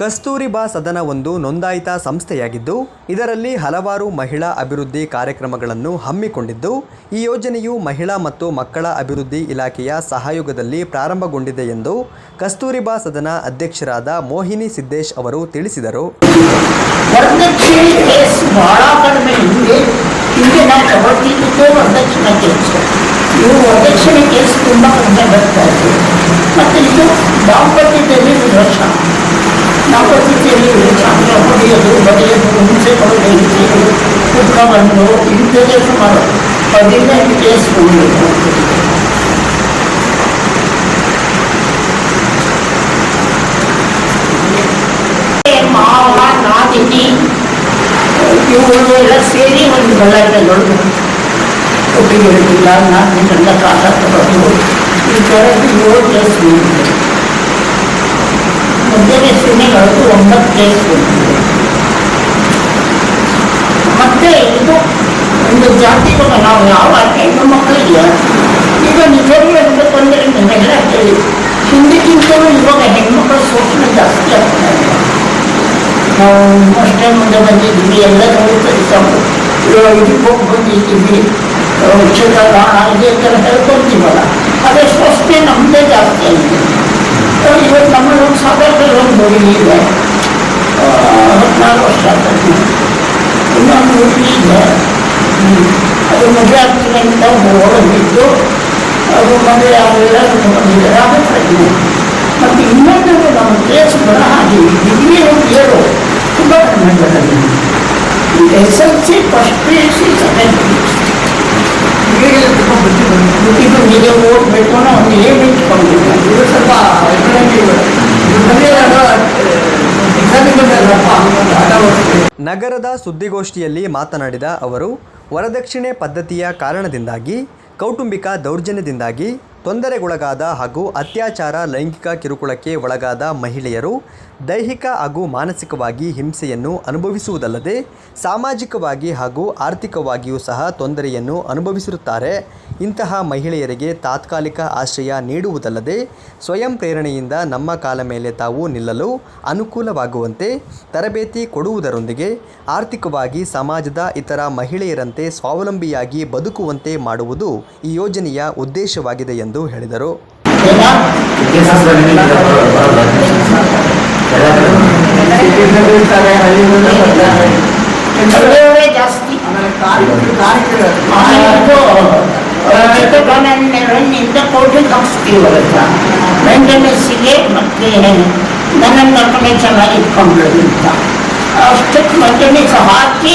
ಕಸ್ತೂರಿಬಾ ಸದನ ಒಂದು ನೋಂದಾಯಿತ ಸಂಸ್ಥೆಯಾಗಿದ್ದು, ಇದರಲ್ಲಿ ಹಲವಾರು ಮಹಿಳಾ ಅಭಿವೃದ್ಧಿ ಕಾರ್ಯಕ್ರಮಗಳನ್ನು ಹಮ್ಮಿಕೊಂಡಿದ್ದು, ಈ ಯೋಜನೆಯು ಮಹಿಳಾ ಮತ್ತು ಮಕ್ಕಳ ಅಭಿವೃದ್ಧಿ ಇಲಾಖೆಯ ಸಹಯೋಗದಲ್ಲಿ ಪ್ರಾರಂಭಗೊಂಡಿದೆ ಎಂದು ಕಸ್ತೂರಿಬಾ ಸದನ ಅಧ್ಯಕ್ಷರಾದ ಮೋಹಿನಿ ಸಿದ್ದೇಶ್ ಅವರು ತಿಳಿಸಿದರು. ವರದಕ್ಷಿಣೆ ಕೇಸ್ ಬಹಳ ಕಡಿಮೆ ಹಿಂದೆ ಹಿಂದೆ ನಾವು ತಗೊಳ್ತಿದ್ದೆ ವರದಕ್ಷಿಣೆ ಕೇಸ್ ಇವು ವರದಕ್ಷಿಣೆ ಕೇಸ್ ತುಂಬ ಕಡಿಮೆ ಬರ್ತಾ ಇದೆ ಮತ್ತು ಇದು ದಾಂಪತ್ಯದಲ್ಲಿ ವಿವಶ ದಾಂಪತ್ಯದಲ್ಲಿ ವಿವಶ ಅಂದರೆ ಹೊಡೆಯೋದು ಬಡಿಯೋದು ಹಿಂಸೆ ಕೊಡೋದು ಕುತ್ಕೊಂಡು ಇಂಥದ್ದೇ ಸುಮಾರು ಹದಿನೈದು ಕೇಸ್ ಬಂದಿದೆ ಮಾವ ನಾದಿನಿ ಇವುಗಳು ಎಲ್ಲ ಸೇರಿ ಒಂದು ಬಳ್ಳಾರಿಗಳು ಒಟ್ಟಿಗೆ ಇರಲಿಲ್ಲ ನಾಲ್ಕರಿಂದ ಕಾಲ ತಗೊಂಡು ಈ ಥರ ಏಳು ಕೇಸ್ ಬಂದಿದೆ ಮೊದಲನೇ ಶ್ರೇಣಿಗಳದ್ದು ಒಂಬತ್ತು ಕೇಸ್ ಬಂದಿದೆ ಮತ್ತೆ ಇದು ಒಂದು ಜಾತಿಗಳು ನಾವು ಯಾವ ಹೆಣ್ಣು ಮಕ್ಕಳಿಗೆ ಈಗ ನಿಜವಾಗ್ಲೂ ಹೇಳಬೇಕು ಅಂದರೆ ನಿಮ್ಮೆಲ್ಲ ಹೇಳಿ ಹಿಂದಕ್ಕಿಂತಲೂ ಇವಾಗ ಹೆಣ್ಮಕ್ಳ ಶೋಷಣೆ ಜಾಸ್ತಿ ಆಗ್ತಾ ಇದೆ ನಾವು ಅಷ್ಟೇ ಮುಂದೆ ಬಂದಿದ್ದೀವಿ ಎಲ್ಲ ನಾವು ಇದಕ್ಕೆ ಹೋಗಿ ಬಂದಿದ್ದೀವಿ ಕ್ಷೇತ್ರ ಹಾಗೆ ಥರ ಹೇಳ್ಕೊಳ್ತೀವಲ್ಲ ಅದೇ ಸ್ವಸ್ಥೆ ನಮ್ಮದೇ ಜಾಸ್ತಿ ಆಗಿದೆ ಆ, ಇವತ್ತು ನಮ್ಮಲ್ಲಿ ಒಂದು ಸಾಧಾರಣ ಒಂದು ಹುಡುಗಿ ಇದೆ ಆ, ಹದಿನಾರು ವರ್ಷ ಆಗ್ತದೆ ಇನ್ನೊಂದು ಹುಡುಗಿ ಇದೆ ಹ್ಮ್. ಅದು ಮದುವೆ ಆಗ್ತೀನಿ ಅಂತ ಓಡೋಗಿದ್ದು ಅದು ಮದುವೆ ಆಗಲಿಲ್ಲ ಬಂದಿದ್ದಾರೆ ಅದು ಪ್ರಜ್ಞೆ ಮತ್ತು ಇನ್ನೊಂದು ನಮ್ಮ ಕೇಸ್ ಬರಹ ಡಿಗ್ರಿ ಏಳು ತುಂಬ ಕಡಿಮೆ ಬರೋದು S L C first P U C second P U vote ನಗರದ ಸುದ್ದಿಗೋಷ್ಠಿಯಲ್ಲಿ ಮಾತನಾಡಿದ ಅವರು ವರದಕ್ಷಿಣೆ ಪದ್ಧತಿಯ ಕಾರಣದಿಂದಾಗಿ ಕೌಟುಂಬಿಕ ದೌರ್ಜನ್ಯದಿಂದಾಗಿ ತೊಂದರೆಗೊಳಗಾದ ಹಾಗೂ ಅತ್ಯಾಚಾರ, ಲೈಂಗಿಕ ಕಿರುಕುಳಕ್ಕೆ ಒಳಗಾದ ಮಹಿಳೆಯರು ದೈಹಿಕ ಹಾಗೂ ಮಾನಸಿಕವಾಗಿ ಹಿಂಸೆಯನ್ನು ಅನುಭವಿಸುವುದಲ್ಲದೆ ಸಾಮಾಜಿಕವಾಗಿ ಹಾಗೂ ಆರ್ಥಿಕವಾಗಿಯೂ ಸಹ ತೊಂದರೆಯನ್ನು ಅನುಭವಿಸಿರುತ್ತಾರೆ. ಇಂತಹ ಮಹಿಳೆಯರಿಗೆ ತಾತ್ಕಾಲಿಕ ಆಶ್ರಯ ನೀಡುವುದಲ್ಲದೆ ಸ್ವಯಂ ಪ್ರೇರಣೆಯಿಂದ ನಮ್ಮ ಕಾಲ ಮೇಲೆ ತಾವು ನಿಲ್ಲಲು ಅನುಕೂಲವಾಗುವಂತೆ ತರಬೇತಿ ಕೊಡುವುದರೊಂದಿಗೆ ಆರ್ಥಿಕವಾಗಿ ಸಮಾಜದ ಇತರ ಮಹಿಳೆಯರಂತೆ ಸ್ವಾವಲಂಬಿಯಾಗಿ ಬದುಕುವಂತೆ ಮಾಡುವುದು ಈ ಯೋಜನೆಯ ಉದ್ದೇಶವಾಗಿದೆ ಎಂದು ಹೇಳಿದರು. ಹಾಕ್ಸ್ತೀವಿ ಅವತ್ತ ಮೇಂಟೆನೆನ್ಸಿಗೆ ಮತ್ತು ನನ್ನನ್ನು ಕರ್ಕೊಂಡೆ ಚೆನ್ನಾಗಿ ಇಟ್ಕೊಂಡ್ರು ಅಂತ ಅಷ್ಟಕ್ಕೆ ಮೇಂಟೆನೆನ್ಸ್ ಹಾಕಿ,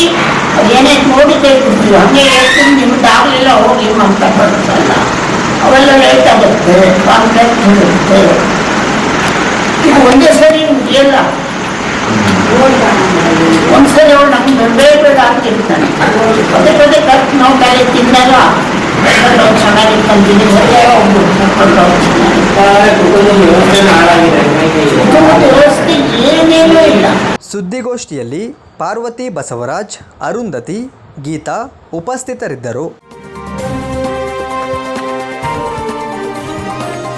ಅದೇನೇ ನೋಡಿ ಕೈ ಕೊಡ್ತೀವಿ ಹಂಗೆ ಹೇಳ್ತೀನಿ ಆಗಲಿಲ್ಲ ಹೋಗಿ ಅಂತ ಬರುತ್ತಲ್ಲ ಅವೆಲ್ಲ ಲೇಟ್ ಆಗುತ್ತೆ ಕಾಂಟ್ರಾಕ್ಟ್ ಇರುತ್ತೆ ಇದು ಒಂದೇ ಸರಿ ಇಲ್ಲ ಒಂದ್ಸರಿ ಅವ್ರು ನಮ್ಗೆ ಬೇಡ ಬೇಡ ಅಂತಿರ್ತಾನೆ ಪದೇ ಪದೇ ಕರೆಕ್ಟ್ ನಾವು ಬೇರೆ ನಾವು ಚೆನ್ನಾಗಿ ತಂದಿನಿ ಒಳ್ಳೆ ವ್ಯವಸ್ಥೆ ಏನೇನೂ ಇಲ್ಲ. ಸುದ್ದಿಗೋಷ್ಠಿಯಲ್ಲಿ ಪಾರ್ವತಿ ಬಸವರಾಜ್, ಅರುಂಧತಿ, ಗೀತಾ ಉಪಸ್ಥಿತರಿದ್ದರು.